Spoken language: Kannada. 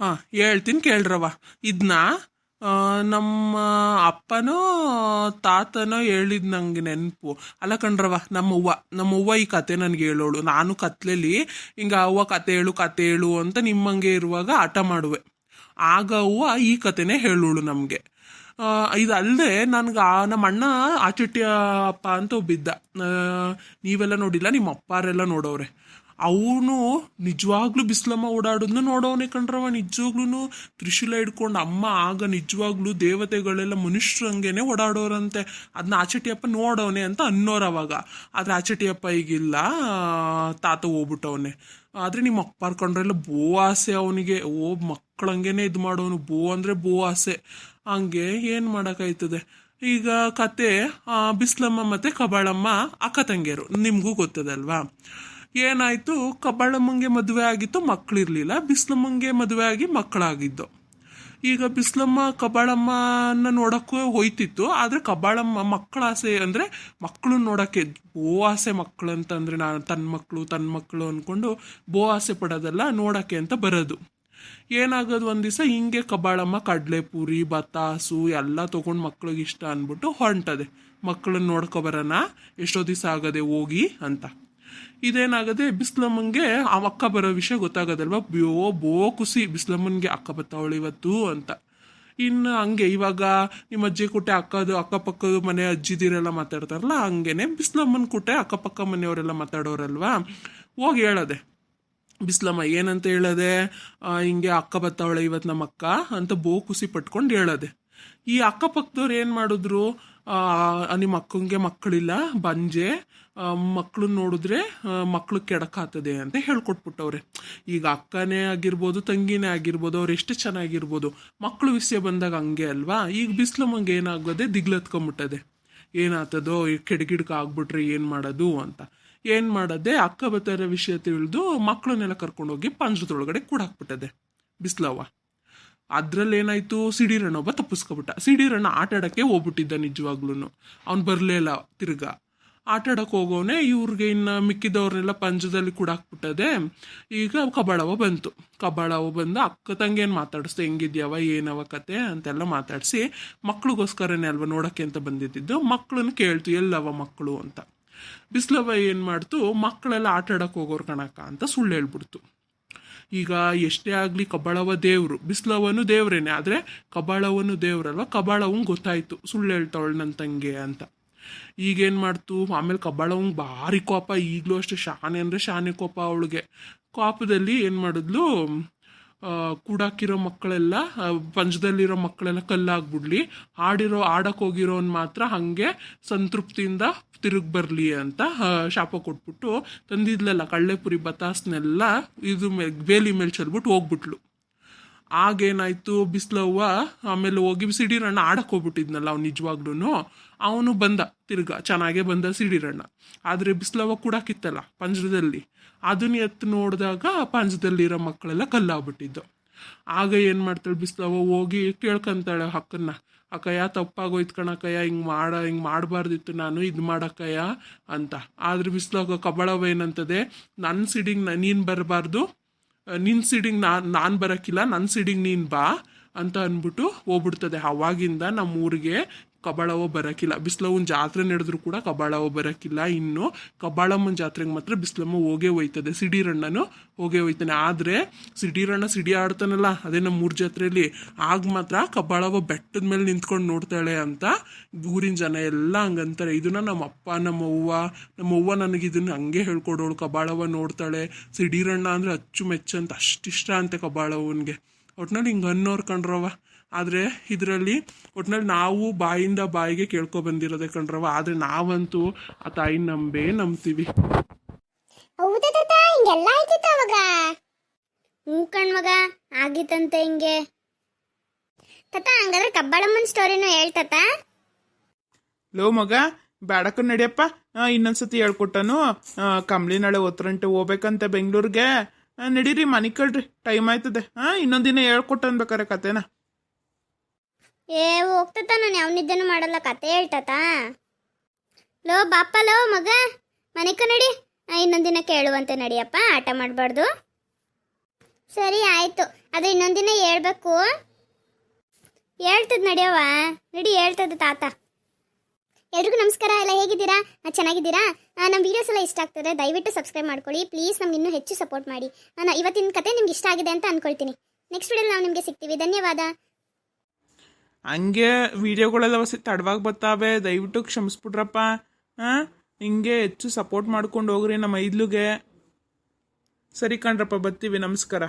ಹಾಂ, ಹೇಳ್ತೀನಿ ಕೇಳ್ರವ ಇದನ್ನ ನಮ್ಮ ಅಪ್ಪನೋ, ತಾತನೋ ಹೇಳಿದ್ ನಂಗೆ ನೆನಪು. ಅಲ್ಲ ಕಣ್ರವ ನಮ್ಮ ನಮ್ಮವ್ವ ನಮ್ಮ ಅವ್ವ ಈ ಕತೆ ನನಗೆ ಹೇಳೋಳು. ನಾನು ಕತ್ಲೆಲಿ, ಹಿಂಗ ಅವ್ವ ಕತೆ ಹೇಳು ಕತೆ ಹೇಳು ಅಂತ ನಿಮ್ಮಂಗೆ ಇರುವಾಗ ಆಟ ಮಾಡುವೆ. ಆಗ ಅವ್ವ ಈ ಕತೆನೇ ಹೇಳೋಳು ನಮಗೆ. ಇದಲ್ಲದೆ ನನಗೆ ನಮ್ಮ ಅಣ್ಣ ಆಚಟ್ಯ ಅಪ್ಪ ಅಂತ ಒಬ್ಬಿದ್ದ. ನೀವೆಲ್ಲ ನೋಡಿಲ್ಲ, ನಿಮ್ಮ ಅಪ್ಪಾರೆಲ್ಲ ನೋಡೋರೆ ಅವನು ನಿಜವಾಗ್ಲೂ ಬಿಸ್ಲಮ್ಮ ಓಡಾಡೋದನ್ನ ನೋಡೋನೆ ಕಣ್ರವ ನಿಜವಾಗ್ಲೂ ತ್ರಿಶೂಲ ಹಿಡ್ಕೊಂಡು ಅಮ್ಮ ಆಗ ನಿಜವಾಗ್ಲೂ ದೇವತೆಗಳೆಲ್ಲ ಮನುಷ್ಯರಂಗೆನೆ ಓಡಾಡೋರಂತೆ. ಅದನ್ನ ಆಚಟಿಯಪ್ಪ ನೋಡೋನೆ ಅಂತ ಅನ್ನೋರು ಅವಾಗ. ಆದ್ರೆ ಆಚಟಿಯಪ್ಪ ಈಗಿಲ್ಲ, ತಾತ ಹೋಗ್ಬಿಟ್ಟವನೆ. ಆದ್ರೆ ನಿಮ್ಮ ಅಪ್ಪಾರ್ ಕಂಡ್ರೆಲ್ಲ ಬೋ ಆಸೆ ಅವನಿಗೆ. ಓ ಮಕ್ಕಳಂಗೆನೆ ಇದು ಮಾಡೋನು, ಬೋ ಅಂದ್ರೆ ಬೋ ಆಸೆ. ಹಂಗೆ ಏನು ಮಾಡೋಕ್ಕಾಯ್ತದೆ? ಈಗ ಕತೆ ಬಿಸ್ಲಮ್ಮ ಮತ್ತೆ ಕಬಾಳಮ್ಮ ಅಕ್ಕ ತಂಗಿಯರು. ನಿಮಗೂ ಗೊತ್ತದಲ್ವಾ? ಏನಾಯ್ತು? ಕಬ್ಬಾಳಮ್ಮಂಗೆ ಮದುವೆ ಆಗಿತ್ತು ಮಕ್ಕಳಿರ್ಲಿಲ್ಲ ಬಿಸ್ಲಮ್ಮಂಗೆ ಮದುವೆ ಆಗಿ ಮಕ್ಕಳಾಗಿದ್ದು. ಈಗ ಬಿಸ್ಲಮ್ಮ ಕಬ್ಬಾಳಮ್ಮನ ನೋಡೋಕ್ಕೂ ಹೋಯ್ತಿತ್ತು. ಆದ್ರೆ ಕಬ್ಬಾಳಮ್ಮ ಮಕ್ಕಳ ಆಸೆ ಅಂದ್ರೆ ಮಕ್ಕಳು ನೋಡಕ್ಕೆ ಬೋ ಆಸೆ ಮಕ್ಕಳು ಅಂತಂದ್ರೆ ನಾನು ತನ್ನ ಮಕ್ಕಳು ತನ್ನ ಮಕ್ಕಳು ಅಂದ್ಕೊಂಡು ಬೋ ಆಸೆ ಪಡೋದಲ್ಲ ನೋಡಕ್ಕೆ ಅಂತ ಬರೋದು. ಏನಾಗೋದು ಒಂದು ದಿವಸ ಹಿಂಗೆ ಕಬ್ಬಾಳಮ್ಮ ಕಡಲೆಪುರಿ ಬತಾಸು ಎಲ್ಲ ತಗೊಂಡು ಮಕ್ಳಿಗೆ ಇಷ್ಟ ಅಂದ್ಬಿಟ್ಟು ಹೊಂಟದೆ ಮಕ್ಕಳನ್ನ ನೋಡ್ಕೊ ಬರೋಣ, ಎಷ್ಟೋ ದಿವಸ ಆಗದೆ ಹೋಗಿ ಅಂತ. ಇದೇನಾಗದೆ ಬಿಸ್ಲಮ್ಮನ್ಗೆ ಆ ಅಕ್ಕ ಬರೋ ವಿಷಯ ಗೊತ್ತಾಗೋದಲ್ವಾ? ಬ್ಯೋ ಬೋ ಖುಷಿ. ಬಿಸ್ಲಮ್ಮನ್ಗೆ ಅಕ್ಕ ಬತ್ತಾವಳು ಇವತ್ತು ಅಂತ. ಇನ್ನು ಹಂಗೆ ಇವಾಗ ನಿಮ್ಮ ಅಜ್ಜಿ ಕುಟ್ಟೆ ಅಕ್ಕದು, ಅಕ್ಕಪಕ್ಕದ ಮನೆ ಅಜ್ಜಿದಿರೆಲ್ಲ ಮಾತಾಡ್ತಾರಲ್ಲ, ಹಂಗೇನೆ ಬಿಸ್ಲಮ್ಮನ ಕುಟ್ಟೆ ಅಕ್ಕಪಕ್ಕ ಮನೆಯವರೆಲ್ಲ ಮಾತಾಡೋರಲ್ವಾ? ಹೋಗಿ ಹೇಳದೆ. ಬಿಸ್ಲಮ್ಮ, ಏನಂತ ಹೇಳದೆ? ಹಿಂಗೆ ಅಕ್ಕ ಬತ್ತಾವಳೆ ಇವತ್ತು ನಮ್ಮ ಅಕ್ಕ ಅಂತ ಬೋ ಖುಷಿ ಪಟ್ಕೊಂಡು ಹೇಳದೆ. ಈ ಅಕ್ಕಪಕ್ಕದವ್ರು ಏನು ಮಾಡಿದ್ರು? ನಿಮ್ಮ ಅಕ್ಕಂಗೆ ಮಕ್ಕಳಿಲ್ಲ, ಬಂಜೆ ಮಕ್ಕಳು ನೋಡಿದ್ರೆ ಮಕ್ಕಳು ಕೆಡಕಾತದೆ ಅಂತ ಹೇಳ್ಕೊಟ್ಬಿಟ್ಟವ್ರೆ. ಈಗ ಅಕ್ಕನೇ ಆಗಿರ್ಬೋದು, ತಂಗಿನೇ ಆಗಿರ್ಬೋದು, ಅವ್ರು ಎಷ್ಟು ಚೆನ್ನಾಗಿರ್ಬೋದು ಮಕ್ಕಳು ವಿಷಯ ಬಂದಾಗ ಹಂಗೆ ಅಲ್ವಾ? ಈಗ ಬಿಸ್ಲಮ್ಮಂಗೆ ಏನಾಗೋದೆ ದಿಗ್ಲತ್ಕೊಂಬಿಟ್ಟದೆ. ಏನಾಗ್ತದೋ? ಕೆಡಗಿಡ್ಕ ಆಗ್ಬಿಟ್ರೆ ಏನು ಮಾಡೋದು ಅಂತ. ಏನು ಮಾಡದೆ ಅಕ್ಕ ಬತ್ತಾರ ವಿಷಯ ತಿಳಿದು ಮಕ್ಕಳನ್ನೆಲ್ಲ ಕರ್ಕೊಂಡೋಗಿ ಪಂಜರದೊಳಗಡೆ ಕೂಡಾಕ್ಬಿಟ್ಟದೆ. ಬಿಸ್ಲವ್ವ. ಅದ್ರಲ್ಲಿ ಏನಾಯ್ತು ಸಿಡಿರಣ್ಣ ಒಬ್ಬ ತಪ್ಪಿಸ್ಕೊಬಿಟ್ಟ. ಸಿಡಿರಣ್ಣ ಆಟ ಆಡಕ್ಕೆ ಹೋಗ್ಬಿಟ್ಟಿದ್ದ ನಿಜವಾಗ್ಲೂ ಅವ್ನು ಬರಲೇ ಇಲ್ಲ ತಿರ್ಗಾ. ಆಟ ಆಡಕ್ಕೆ ಹೋಗೋನೆ ಇವ್ರಿಗೆ ಇನ್ನು ಮಿಕ್ಕಿದವ್ರನ್ನೆಲ್ಲ ಪಂಜದಲ್ಲಿ ಕೂಡಾಕ್ಬಿಟ್ಟದೆ. ಈಗ ಕಬಾಳವ ಬಂತು. ಕಬಾಳವ ಬಂದು ಅಕ್ಕ ತಂಗೇನು ಮಾತಾಡಿಸ್ತು ಹೆಂಗಿದ್ಯಾವ, ಏನವ ಕತೆ ಅಂತೆಲ್ಲ ಮಾತಾಡಿಸಿ ಮಕ್ಳಿಗೋಸ್ಕರನೇ ಅಲ್ವಾ ನೋಡಕ್ಕೆ ಅಂತ ಬಂದಿದ್ದು ಮಕ್ಳನ್ನ ಕೇಳ್ತು, ಎಲ್ಲವ ಮಕ್ಕಳು ಅಂತ. ಬಿಸ್ಲವ ಏನು ಮಾಡ್ತು? ಮಕ್ಕಳೆಲ್ಲ ಆಟ ಆಡಕ್ಕೆ ಹೋಗೋರು ಕಣಕ್ಕ ಅಂತ ಸುಳ್ಳು ಹೇಳ್ಬಿಡ್ತು. ಈಗ ಎಷ್ಟೇ ಆಗಲಿ ಕಬಾಳವ ದೇವರು, ಬಿಸ್ಲವನು ದೇವ್ರೇನೆ, ಆದರೆ ಕಬಾಳವನು ದೇವ್ರಲ್ವ? ಕಬ್ಬಾಳವಂಗೆ ಗೊತ್ತಾಯ್ತು, ಸುಳ್ಳು ಹೇಳ್ತಾವಳು ನನ್ನ ತಂಗೆ ಅಂತ. ಈಗೇನು ಮಾಡ್ತು? ಆಮೇಲೆ ಕಬ್ಬಾಳವಂಗೆ ಭಾರಿ ಕೋಪ, ಈಗಲೂ ಅಷ್ಟೇ ಶಾನೆ ಅಂದರೆ ಶಾನೆ ಕೋಪ ಅವಳಿಗೆ. ಕೋಪದಲ್ಲಿ ಏನು ಮಾಡಿದ್ಲು? ಕೂಡಾಕಿರೋ ಮಕ್ಕಳೆಲ್ಲ ಪಂಚದಲ್ಲಿರೋ ಮಕ್ಕಳೆಲ್ಲ ಕಲ್ಲಾಗ್ಬಿಡ್ಲಿ. ಆಡಿರೋ ಆಡಕ್ಕೆ ಹೋಗಿರೋನ್ ಮಾತ್ರ ಹಾಗೆ ಸಂತೃಪ್ತಿಯಿಂದ ತಿರುಗಿ ಬರಲಿ ಅಂತ ಶಾಪ ಕೊಟ್ಬಿಟ್ಟು ತಂದಿದ್ಲಲ್ಲ ಕಳ್ಳೆಪುರಿ ಬತಾಸ್ನೆಲ್ಲ ಇದು ಮೇಲೆ ಬೇಲಿ ಮೇಲೆ ಚೆಲ್ಬಿಟ್ಟು ಹೋಗ್ಬಿಟ್ಲು. ಆಗೇನಾಯ್ತು, ಬಿಸ್ಲವ್ವ? ಆಮೇಲೆ ಹೋಗಿ ಸಿಡಿರಣ್ಣ ಆಡಕ್ಕೆ ಹೋಗ್ಬಿಟ್ಟಿದ್ನಲ್ಲ ಅವ್ನು ನಿಜವಾಗ್ಲೂ ಅವನು ಬಂದ, ತಿರ್ಗಾ, ಚೆನ್ನಾಗೇ ಬಂದ ಸಿಡಿರಣ್ಣ ಆದರೆ ಬಿಸ್ಲವ್ವ ಕೂಡಾಕಿತ್ತಲ್ಲ ಪಂಜರದಲ್ಲಿ. ಅದನ್ನ ಎತ್ತು ನೋಡಿದಾಗ ಪಂಜದಲ್ಲಿರೋ ಮಕ್ಕಳೆಲ್ಲ ಕಲ್ಲಾಗ್ಬಿಟ್ಟಿದ್ದು. ಆಗ ಏನು ಮಾಡ್ತಾಳೆ ಬಿಸ್ಲವ್ವ? ಹೋಗಿ ಕೇಳ್ಕೊಂತಾಳೆ ಹಕ್ಕನ್ನ. ಅಕ್ಕಯ್ಯ, ತಪ್ಪಾಗೋಯ್ತು ಕಣಕ್ಕಯ್ಯ, ಹಿಂಗೆ ಮಾಡ, ಹಿಂಗೆ ಮಾಡಬಾರ್ದಿತ್ತು ನಾನು, ಇದು ಮಾಡಕ್ಕಯ್ಯ ಅಂತ. ಆದ್ರೆ ಬಿಸ್ಲವ್ವ ಕಬಳವ ಏನಂತದೆ ನನ್ನ ಸಿಡಿಂಗ್ ನೀನು ಬರಬಾರ್ದು ನಿನ್ನ ಸೀಡಿಂಗ್ ನಾನು ನಾನು ಬರೋಕ್ಕಿಲ್ಲ ನನ್ನ ಸೀಡಿಗೆ ನೀನು ಬಾ ಅಂತ ಅಂದ್ಬಿಟ್ಟು ಹೋಗ್ಬಿಡ್ತದೆ. ಅವಾಗಿಂದ ನಮ್ಮ ಊರಿಗೆ ಕಬಾಳವ ಬರೋಕ್ಕಿಲ್ಲ ಬಿಸ್ಲವನ್ ಜಾತ್ರೆ ನಡೆದ್ರು ಕೂಡ ಕಬಾಳವ ಬರೋಕ್ಕಿಲ್ಲ ಇನ್ನು ಕಬಾಳಮ್ಮನ ಜಾತ್ರೆಗೆ ಮಾತ್ರ ಬಿಸ್ಲಮ್ಮ ಹೋಗೇ ಹೋಯ್ತದೆ. ಸಿಡಿರಣ್ಣನು ಹೋಗೇ ಹೋಯ್ತಾನೆ. ಆದರೆ ಸಿಡಿರಣ್ಣ ಸಿಡಿ ಆಡ್ತಾನಲ್ಲ, ಅದೇ ನಮ್ಮ ಊರ ಜಾತ್ರೆಯಲ್ಲಿ ಆಗ ಮಾತ್ರ ಕಬಾಳವ ಬೆಟ್ಟದ ಮೇಲೆ ನಿಂತ್ಕೊಂಡು ನೋಡ್ತಾಳೆ ಅಂತ ಊರಿನ ಜನ ಎಲ್ಲ ಹಂಗಂತಾರೆ. ಇದನ್ನ ನಮ್ಮ ಅಪ್ಪ, ನಮ್ಮ ಅವ್ವ ನಮ್ಮ ಅವ್ವ ನನಗೆ ಇದನ್ನ ಹಂಗೆ ಹೇಳ್ಕೊಡೋಳು. ಕಬಾಳವ ನೋಡ್ತಾಳೆ. ಸಿಡಿರಣ್ಣ ಅಂದ್ರೆ ಅಚ್ಚುಮೆಚ್ಚು ಅಂತ ಅಷ್ಟಿಷ್ಟ ಅಂತೆ ಕಬಾಳವನ್ಗೆ ಒಟ್ನಲ್ಲಿ ಹಿಂಗೆ ಅನ್ನೋರು ಕಣ್ರವ ಆದರೆ ಇದರಲ್ಲಿ ಒಟ್ನಲ್ಲಿ ನಾವು ಬಾಯಿಂದ ಬಾಯಿಗೆ ಕೇಳ್ಕೊ ಬಂದಿರೋದೆ ಕಣ್ರವ ಆದರೆ ನಾವಂತೂ ಆ ತಾಯಿ ನಂಬೇ ನಂಬ್ತೀವಿ. ಹೌದಾ ತಾತ ಹಿಂಗೆಲ್ಲ ಆಯ್ತಿತ್ತ ಅವಾಗ. ಹ್ಞೂ ಕಣ್ ಮಗ ಆಗಿತ್ತಂತೆ ಹಿಂಗೆ. ತಾತ ಹಂಗಾದ್ರೆ ಕಬ್ಬಾಳಮ್ಮನ ಸ್ಟೋರಿನೂ ಹೇಳ್ತಾತ ಲೋ ಮಗ ಬ್ಯಾಡಕ್ಕ ನಡಿಯಪ್ಪ. ಇನ್ನೊಂದ್ಸತಿ ಹೇಳ್ಕೊಟ್ಟನು. ಕಮ್ಲಿ ಕಂಬ್ಳಿ ನಾಳೆ ಒತ್ತರಂಟೆ ಹೋಗ್ಬೇಕಂತೆ ಬೆಂಗಳೂರಿಗೆ. ನಡೀರಿ ಮನೆ ಕಳ್ರಿ. ಟೈಮ್ ಆಯ್ತದೆ. ಹಾಂ ಇನ್ನೊಂದಿನ ಹೇಳ್ಕೊಟ್ಟು ಅನ್ಬೇಕಾರೆ ಕತೆನ. ಏ ಹೋಗ್ತತ ನಾನು, ಯಾವ ನಿದ್ದೆನೂ ಮಾಡಲ್ಲ, ಕತೆ ಹೇಳ್ತಾತಾ ಲೋ, ಬಾಪ, ಲೋ, ಮಗ ಮನೆಕ ನಡಿ. ಇನ್ನೊಂದಿನ ಇನ್ನೊಂದ್ ದಿನ ಕೇಳುವಂತೆ ನಡಿಯಪ್ಪ, ಆಟ ಮಾಡಬಾರ್ದು. ಸರಿ, ಆಯ್ತು. ಅದು ಇನ್ನೊಂದಿನ ಹೇಳ್ಬೇಕು. ಹೇಳ್ತದ ನಡಿಯವ ನಡಿ, ಹೇಳ್ತದ ತಾತ. ಎಲ್ರಿಗೂ ನಮಸ್ಕಾರ, ಎಲ್ಲ ಹೇಗಿದ್ದೀರಾ? ಚೆನ್ನಾಗಿದ್ದೀರಾ? ನಮ್ಮ ವೀಡಿಯೋಸ್ ಎಲ್ಲ ಇಷ್ಟ ಆಗ್ತದೆ, ದಯವಿಟ್ಟು ಸಬ್ಸ್ಕ್ರೈಬ್ ಮಾಡ್ಕೊಳ್ಳಿ. ಪ್ಲೀಸ್ ನಮ್ಗೆ ಇನ್ನೂ ಹೆಚ್ಚು ಸಪೋರ್ಟ್ ಮಾಡಿ. ನಾನು ಇವತ್ತಿನ ಕತೆ ನಿಮ್ಗೆ ಇಷ್ಟ ಆಗಿದೆ ಅಂತ ಅನ್ಕೊಳ್ತೀನಿ. ನೆಕ್ಸ್ಟ್ ವಿಡಿಯೋಲಿ ನಾವು ನಿಮಗೆ ಸಿಗ್ತೀವಿ. ಧನ್ಯವಾದ. ಹಂಗೆ ವೀಡಿಯೋಗಳೆಲ್ಲ ತಡವಾಗಿ ಬರ್ತಾವೆ, ದಯವಿಟ್ಟು ಕ್ಷಮಿಸ್ಬಿಡ್ರಪ್ಪ. ಹಾಂ ಹಿಂಗೆ ಹೆಚ್ಚು ಸಪೋರ್ಟ್ ಮಾಡ್ಕೊಂಡು ಹೋಗ್ರಿ ನಮ್ಮ ಐದ್ಲುಗೆ ಸರಿ ಕಣ್ರಪ್ಪ, ಬರ್ತೀವಿ. ನಮಸ್ಕಾರ.